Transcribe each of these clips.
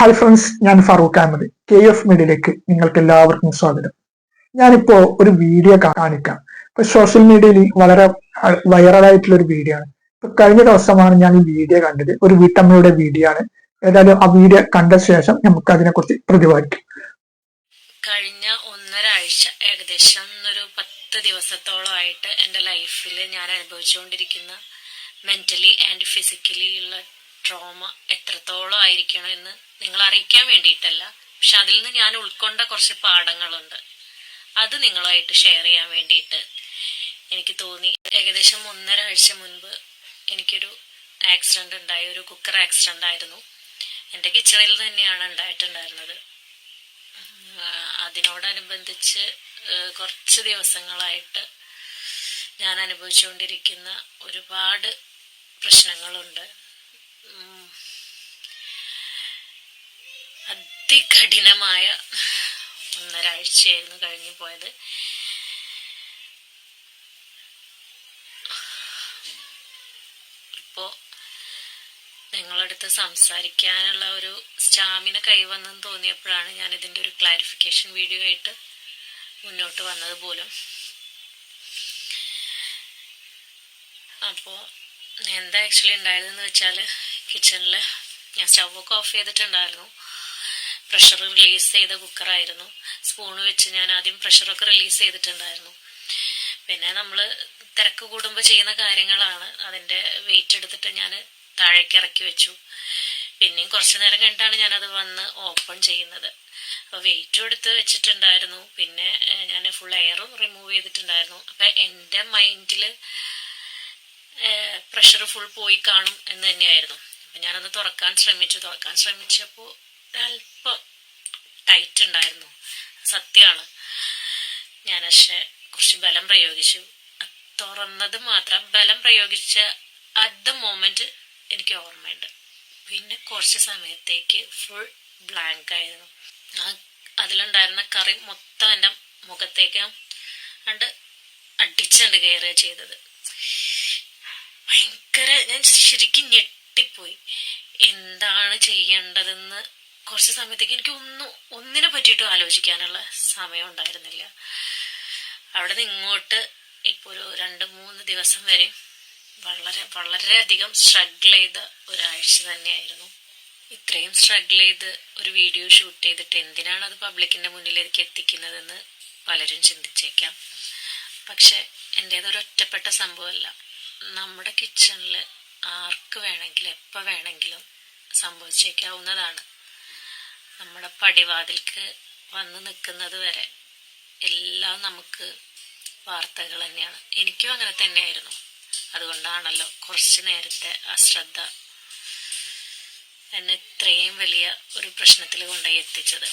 Hi friends ഞാൻ Farooq Ahmed. K F മീഡിയയിലേക്ക് നിങ്ങൾക്ക് എല്ലാവർക്കും സ്വാഗതം. ഞാനിപ്പോ ഒരു വീഡിയോ കാണിക്കാം. ഇപ്പൊ സോഷ്യൽ മീഡിയയിൽ വളരെ വൈറലായിട്ടുള്ള ഒരു വീഡിയോ ആണ്. ഇപ്പൊ കഴിഞ്ഞ ദിവസമാണ് ഞാൻ ഈ വീഡിയോ കണ്ടത്. ഒരു വീട്ടമ്മയുടെ വീഡിയോ ആണ്. ഏതായാലും ആ വീഡിയോ കണ്ട ശേഷം നമുക്ക് അതിനെ അതിനെക്കുറിച്ച് പ്രതിപാദിക്കാം. കഴിഞ്ഞ ഒന്നര ആഴ്ച ഏകദേശം ഒരു പത്ത് ദിവസത്തോളമായിട്ട് എന്റെ ലൈഫിൽ ഞാൻ അനുഭവിച്ചുകൊണ്ടിരിക്കുന്ന മെന്റലി ആൻഡ് ഫിസിക്കലി ഉള്ള ട്രോമ എത്രത്തോളം ആയിരിക്കണം എന്ന് നിങ്ങൾ അറിയിക്കാൻ വേണ്ടിയിട്ടല്ല. പക്ഷെ അതിൽ നിന്ന് ഞാൻ ഉൾക്കൊണ്ട കുറച്ച് പാഠങ്ങളുണ്ട്. അത് നിങ്ങളുമായിട്ട് ഷെയർ ചെയ്യാൻ വേണ്ടിയിട്ട് എനിക്ക് തോന്നി. ഏകദേശം ഒന്നര ആഴ്ച മുൻപ് എനിക്കൊരു ആക്സിഡന്റ് ഉണ്ടായി. ഒരു കുക്കർ ആക്സിഡന്റ് ആയിരുന്നു. എന്റെ കിച്ചണിൽ തന്നെയാണ് ഉണ്ടായിട്ടുണ്ടായിരുന്നത്. അതിനോടനുബന്ധിച്ച് കുറച്ച് ദിവസങ്ങളായിട്ട് ഞാൻ അനുഭവിച്ചുകൊണ്ടിരിക്കുന്ന ഒരുപാട് പ്രശ്നങ്ങളുണ്ട്. അതികഠിനമായ ഒന്നരാഴ്ചയായിരുന്നു കഴിഞ്ഞു പോയത്. ഇപ്പോ നിങ്ങളടുത്ത് സംസാരിക്കാനുള്ള ഒരു സ്റ്റാമിന കൈവന്നെന്ന് തോന്നിയപ്പോഴാണ് ഞാൻ ഇതിന്റെ ഒരു ക്ലാരിഫിക്കേഷൻ വീഡിയോ ആയിട്ട് മുന്നോട്ട് വന്നത് പോലും. അപ്പോൾ എന്താ ആക്ച്വലി ഉണ്ടായതെന്ന് വെച്ചാൽ കിച്ചണിൽ ഞാൻ സ്റ്റൗവൊക്കെ ഓഫ് ചെയ്തിട്ടുണ്ടായിരുന്നു. പ്രഷർ റിലീസ് ചെയ്ത കുക്കറായിരുന്നു സ്പൂൺ വെച്ച് ഞാൻ ആദ്യം പ്രഷറൊക്കെ റിലീസ് ചെയ്തിട്ടുണ്ടായിരുന്നു. പിന്നെ നമ്മൾ തിരക്ക് കൂടുമ്പോൾ ചെയ്യുന്ന കാര്യങ്ങളാണ്. അതിന്റെ വെയിറ്റ് എടുത്തിട്ട് ഞാൻ താഴേക്ക് ഇറക്കി വെച്ചു. പിന്നെയും കുറച്ചു നേരം കഴിഞ്ഞിട്ടാണ് ഞാനത് വന്ന് ഓപ്പൺ ചെയ്യുന്നത്. അപ്പോൾ വെയിറ്റും എടുത്ത് വെച്ചിട്ടുണ്ടായിരുന്നു. പിന്നെ ഞാൻ ഫുൾ എയറും റിമൂവ് ചെയ്തിട്ടുണ്ടായിരുന്നു. അപ്പം എന്റെ മൈൻഡിൽ പ്രഷർ ഫുൾ പോയി കാണും എന്ന് തന്നെയായിരുന്നു. ഞാനത് തുറക്കാൻ ശ്രമിച്ചു. തുറക്കാൻ ശ്രമിച്ചപ്പോൾ ഒരല്പം ടൈറ്റ് ഉണ്ടായിരുന്നു. സത്യമാണ് ഞാൻ പക്ഷെ കുറച്ച് ബലം പ്രയോഗിച്ചു. തുറന്നത് മാത്രം ബലം പ്രയോഗിച്ച അറ്റ് ദ മോമെന്റ് എനിക്ക് ഓർമ്മയുണ്ട്. പിന്നെ കുറച്ച് സമയത്തേക്ക് ഫുൾ ബ്ലാങ്ക് ആയിരുന്നു. ആ അതിലുണ്ടായിരുന്ന കറി മൊത്തം എന്റെ മുഖത്തേക്ക് കണ്ട് അടിച്ചുണ്ട് കയറുക ചെയ്തത്. ഭയങ്കര ഞാൻ ശരിക്കും ഞെട്ടിപ്പോയി എന്താണ് ചെയ്യേണ്ടതെന്ന് കുറച്ച് സമയത്തേക്ക് എനിക്ക് ഒന്നും ഒന്നിനെ പറ്റിയിട്ടും ആലോചിക്കാനുള്ള സമയം ഉണ്ടായിരുന്നില്ല. അവിടെ നിന്ന് ഇങ്ങോട്ട് ഇപ്പോൾ ഒരു രണ്ട് മൂന്ന് ദിവസം വരെ വളരെ വളരെയധികം സ്ട്രഗിൾ ചെയ്ത ഒരാഴ്ച തന്നെയായിരുന്നു. ഇത്രയും സ്ട്രഗിൾ ചെയ്ത് ഒരു വീഡിയോ ഷൂട്ട് ചെയ്തിട്ട് എന്തിനാണ് അത് പബ്ലിക്കിന്റെ മുന്നിലേക്ക് എത്തിക്കുന്നതെന്ന് പലരും ചിന്തിച്ചേക്കാം. പക്ഷെ എന്റേതൊരു ഒറ്റപ്പെട്ട സംഭവമല്ല. നമ്മുടെ കിച്ചണിൽ ആർക്ക് വേണമെങ്കിലും എപ്പോൾ വേണമെങ്കിലും സംഭവിച്ചേക്കാവുന്നതാണ്. നമ്മുടെ പടിവാതിൽക്ക് വന്ന് നിൽക്കുന്നത് വരെ എല്ലാം നമുക്ക് വാർത്തകൾ തന്നെയാണ്. എനിക്കും അങ്ങനെ തന്നെയായിരുന്നു. അതുകൊണ്ടാണല്ലോ കുറച്ച് നേരത്തെ അശ്രദ്ധ എന്നെ ഇത്രയും വലിയ ഒരു പ്രശ്നത്തിൽ കൊണ്ടുപോയി എത്തിച്ചത്.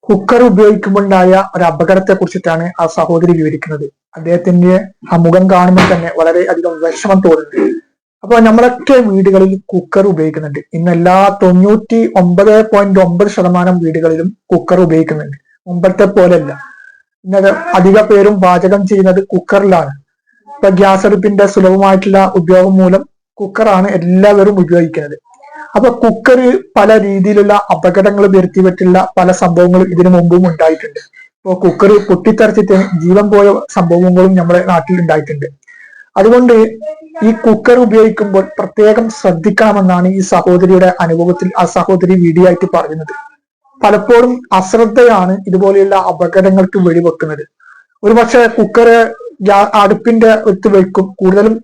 കുക്കർ ഉപയോഗിക്കുമ്പോണ്ടായ ഒരു അപകടത്തെ കുറിച്ചിട്ടാണ് ആ സഹോദരി വിവരിക്കുന്നത്. അദ്ദേഹത്തിന്റെ ആ മുഖം കാണുമ്പോൾ തന്നെ വളരെ അധികം വിഷമം തോന്നുന്നുണ്ട്. അപ്പൊ നമ്മളൊക്കെ വീടുകളിൽ കുക്കർ ഉപയോഗിക്കുന്നുണ്ട്. ഇന്ന് എല്ലാ തൊണ്ണൂറ്റി ഒമ്പത് പോയിന്റ് ഒമ്പത് ശതമാനം വീടുകളിലും കുക്കർ ഉപയോഗിക്കുന്നുണ്ട്. മുമ്പത്തെ പോലെയല്ല. ഇന്നത് അധിക പേരും പാചകം ചെയ്യുന്നത് കുക്കറിലാണ് ഇപ്പൊ ഗ്യാസ് അടുപ്പിന്റെ സുലഭമായിട്ടുള്ള ഉപയോഗം മൂലം കുക്കറാണ് എല്ലാവരും ഉപയോഗിക്കുന്നത്. അപ്പൊ കുക്കർ പല രീതിയിലുള്ള അപകടങ്ങൾ വരുത്തി പറ്റുള്ള പല സംഭവങ്ങളും ഇതിനു മുമ്പും ഉണ്ടായിട്ടുണ്ട്. ഇപ്പൊ കുക്കർ പൊട്ടിത്തെറിച്ചിട്ട് ജീവൻ പോയ സംഭവങ്ങളും നമ്മുടെ നാട്ടിൽ ഉണ്ടായിട്ടുണ്ട്. അതുകൊണ്ട് ഈ കുക്കർ ഉപയോഗിക്കുമ്പോൾ പ്രത്യേകം ശ്രദ്ധിക്കണമെന്നാണ് ഈ സഹോദരിയുടെ അനുഭവത്തിൽ ആ സഹോദരി വീഡിയോ ആയിട്ട് പറയുന്നത്. പലപ്പോഴും അശ്രദ്ധയാണ് ഇതുപോലെയുള്ള അപകടങ്ങൾക്ക് വെടിവെക്കുന്നത് ഒരുപക്ഷെ കുക്കർ അടുപ്പിന്റെ അടുത്ത് വെക്കും കൂടുതലും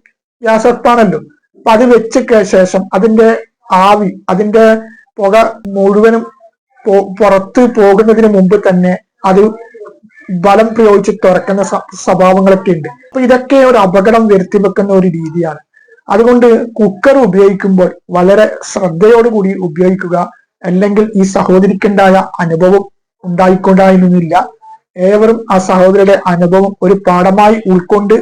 ഗ്യാസ് അടുപ്പാണല്ലോ അപ്പൊ അത് വെച്ച ശേഷം അതിന്റെ ആവി അതിന്റെ പുക മുഴുവനും പുറത്ത് പോകുന്നതിന് മുമ്പ് തന്നെ അത് ബലം പ്രയോഗിച്ച് തുറക്കുന്ന സ്വഭാവങ്ങളൊക്കെ ഉണ്ട്. അപ്പൊ ഇതൊക്കെ ഒരു അപകടം വരുത്തി വെക്കുന്ന ഒരു രീതിയാണ്. അതുകൊണ്ട് കുക്കർ ഉപയോഗിക്കുമ്പോൾ വളരെ ശ്രദ്ധയോടുകൂടി ഉപയോഗിക്കുക. അല്ലെങ്കിൽ ഈ സഹോദരിക്കുണ്ടായ അനുഭവം ഉണ്ടായിക്കൊണ്ടായിരുന്നില്ല. ഏവരും ആ സഹോദരിയുടെ അനുഭവം ഒരു പാഠമായി ഉൾക്കൊണ്ട്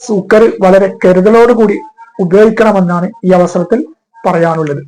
കുക്കർ വളരെ കരുതലോടുകൂടി ഉപയോഗിക്കണമെന്നാണ് ഈ അവസരത്തിൽ പറയാനുള്ളത്.